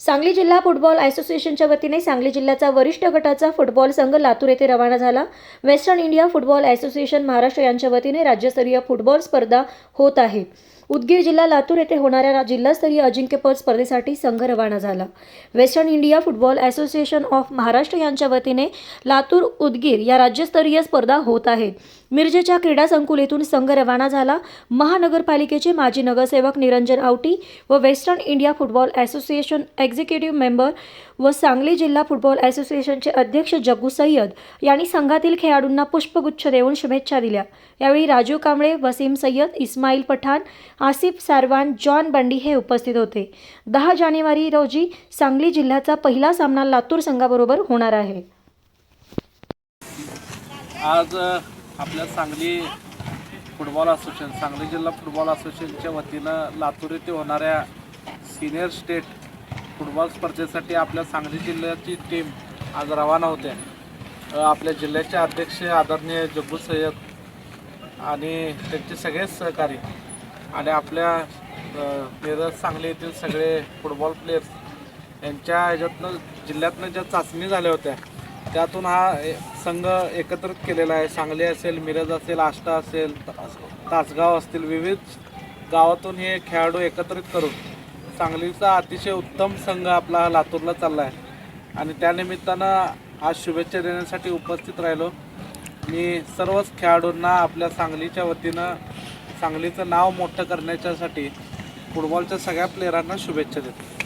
सांगली जिल्हा फुटबॉल असोसिएशनच्या वतीने सांगली जिल्ह्याचा वरिष्ठ गटाचा फुटबॉल संघ लातूर येथे रवाना झाला. Western India football association Maharashtra यांच्या वतीने राज्यस्तरीय फुटबॉल स्पर्धा होत आहे. उदगीर जिल्हा लातूर येथे होणाऱ्या जिल्हास्तरीय अजिंक्यपद स्पर्धेसाठी संघ रवाना झाला. Western India football association of Maharashtra यांच्या वतीने लातूर उदगीर या राज्यस्तरीय स्पर्धा होत आहेत मिरजेच्या क्रीडा संकुलेतून संघ रवाना झाला. महानगरपालिकेचे माजी नगरसेवक निरंजन आवटी व western India football association executive member व सांगली जिल्हा फुटबॉल असोसिएशनचे अध्यक्ष जग्गू सय्यद यांनी संघातील खेळाडूंना पुष्पगुच्छ देऊन शुभेच्छा दिल्या. यावेळी राजीव कांबळे वसीम सय्यद इस्माईल पठाण आसिफ सारवान जॉन बंडी हे उपस्थित होते. दहा जानेवारी रोजी सांगली जिल्ह्याचा पहिला सामना लातूर संघाबरोबर होणार आहे. आज आपल्या सांगली फुटबॉल असोसिएशन सांगली जिल्हा फुटबॉल असोसिएशनच्या वतीनं लातूर येथे होणाऱ्या सिनियर स्टेट फुटबॉल स्पर्धेसाठी आपल्या सांगली जिल्ह्याची टीम आज रवाना होते. आपल्या जिल्ह्याचे अध्यक्ष आदरणीय जग्गू सय्यद आणि त्यांचे सगळेच सहकारी आणि आपल्या अ, मिरज सांगली येथील सगळे फुटबॉल प्लेयर्स यांच्या ह्याच्यातनं जिल्ह्यातनं ज्या चाचणी झाल्या होत्या त्यातून हा संघ एकत्रित केलेला आहे. सांगली असेल मिरज असेल आष्टा असेल तासगाव असतील विविध गावातून हे खेळाडू एकत्रित करून सांगलीचा अतिशय उत्तम संघ आपला हा लातूरला चालला आहे आणि त्यानिमित्तानं आज शुभेच्छा देण्यासाठी उपस्थित राहिलो. मी सर्वच खेळाडूंना आपल्या सांगलीच्या वतीनं सांगलीचं नाव मोठं करण्याच्यासाठी फुटबॉलच्या सगळ्या प्लेयरांना शुभेच्छा देतो.